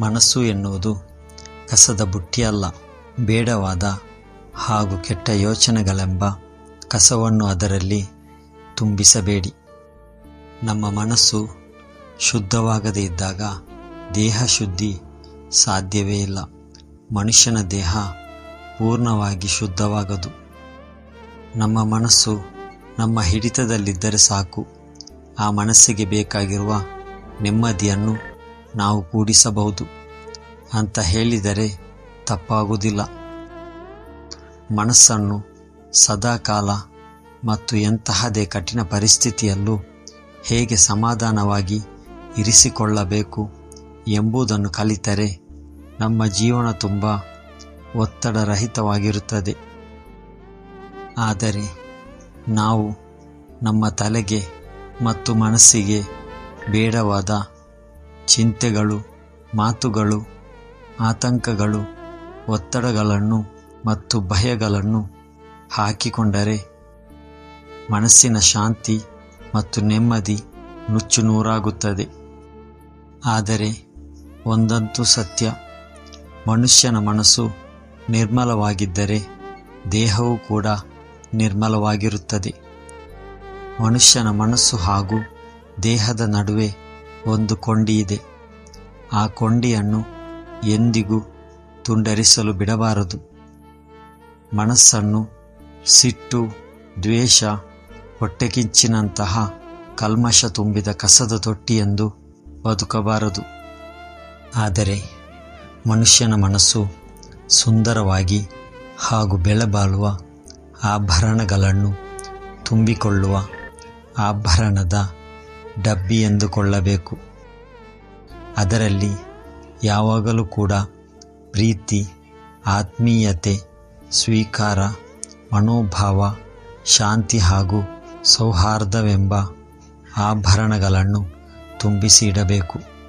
ಮನಸ್ಸು ಎನ್ನುವುದು ಕಸದ ಬುಟ್ಟಿಯಲ್ಲ, ಬೇಡವಾದ ಹಾಗೂ ಕೆಟ್ಟ ಯೋಚನೆಗಳೆಂಬ ಕಸವನ್ನು ಅದರಲ್ಲಿ ತುಂಬಿಸಬೇಡಿ. ನಮ್ಮ ಮನಸ್ಸು ಶುದ್ಧವಾಗದೇ ಇದ್ದಾಗ ದೇಹ ಶುದ್ಧಿ ಸಾಧ್ಯವೇ ಇಲ್ಲ. ಮನುಷ್ಯನ ದೇಹ ಪೂರ್ಣವಾಗಿ ಶುದ್ಧವಾಗದು. ನಮ್ಮ ಮನಸ್ಸು ನಮ್ಮ ಹಿಡಿತದಲ್ಲಿದ್ದರೆ ಸಾಕು. ಆ ಮನಸ್ಸಿಗೆ ಬೇಕಾಗಿರುವ ನೆಮ್ಮದಿಯನ್ನು ನಾವು ಕೂಡಿಸಬಹುದು. ಅಂತ ಹೇಳಿದರೆ ತಪ್ಪಾಗುವುದಿಲ್ಲ. ಮನಸ್ಸನ್ನು ಸದಾಕಾಲ ಮತ್ತು ಎಂತಹದೇ ಕಠಿಣ ಪರಿಸ್ಥಿತಿಯಲ್ಲೂ ಹೇಗೆ ಸಮಾಧಾನವಾಗಿ ಇರಿಸಿಕೊಳ್ಳಬೇಕು ಎಂಬುದನ್ನು ಕಲಿತರೆ ನಮ್ಮ ಜೀವನ ತುಂಬ ಒತ್ತಡರಹಿತವಾಗಿರುತ್ತದೆ. ಆದರೆ ನಾವು ನಮ್ಮ ತಲೆಗೆ ಮತ್ತು ಮನಸ್ಸಿಗೆ ಬೇಡವಾದ ಚಿಂತೆಗಳು, ಮಾತುಗಳು, ಆತಂಕಗಳು, ಒತ್ತಡಗಳನ್ನು ಮತ್ತು ಭಯಗಳನ್ನು ಹಾಕಿಕೊಂಡರೆ ಮನಸ್ಸಿನ ಶಾಂತಿ ಮತ್ತು ನೆಮ್ಮದಿ ನುಚ್ಚು ನೂರಾಗುತ್ತದೆ. ಆದರೆ ಒಂದಂತೂ ಸತ್ಯ, ಮನುಷ್ಯನ ಮನಸ್ಸು ನಿರ್ಮಲವಾಗಿದ್ದರೆ ದೇಹವೂ ಕೂಡ ನಿರ್ಮಲವಾಗಿರುತ್ತದೆ. ಮನುಷ್ಯನ ಮನಸ್ಸು ಹಾಗೂ ದೇಹದ ನಡುವೆ ಒಂದು ಕೊಂಡಿಯಿದೆ. ಆ ಕೊಂಡಿಯನ್ನು ಎಂದಿಗೂ ತುಂಡರಿಸಲು ಬಿಡಬಾರದು. ಮನಸ್ಸನ್ನು ಸಿಟ್ಟು, ದ್ವೇಷ ಹೊಟ್ಟೆಕಿಚ್ಚಿನಂತಹ ಕಲ್ಮಶ ತುಂಬಿದ ಕಸದ ತೊಟ್ಟಿಯೆಂದು ಬದುಕಬಾರದು. ಆದರೆ ಮನುಷ್ಯನ ಮನಸ್ಸು ಸುಂದರವಾಗಿ ಹಾಗೂ ಬೆಲೆಬಾಳುವ ಆಭರಣಗಳನ್ನು ತುಂಬಿಕೊಳ್ಳುವ ಆಭರಣದ ಡಬ್ಬಿ ಎಂದುಕೊಳ್ಳಬೇಕು. ಅದರಲ್ಲಿ ಯಾವಾಗಲೂ ಕೂಡ ಪ್ರೀತಿ, ಆತ್ಮೀಯತೆ, ಸ್ವೀಕಾರ, ಮನೋಭಾವ, ಶಾಂತಿ ಹಾಗೂ ಸೌಹಾರ್ದವೆಂಬ ಆಭರಣಗಳನ್ನು ತುಂಬಿಸಿ ಇಡಬೇಕು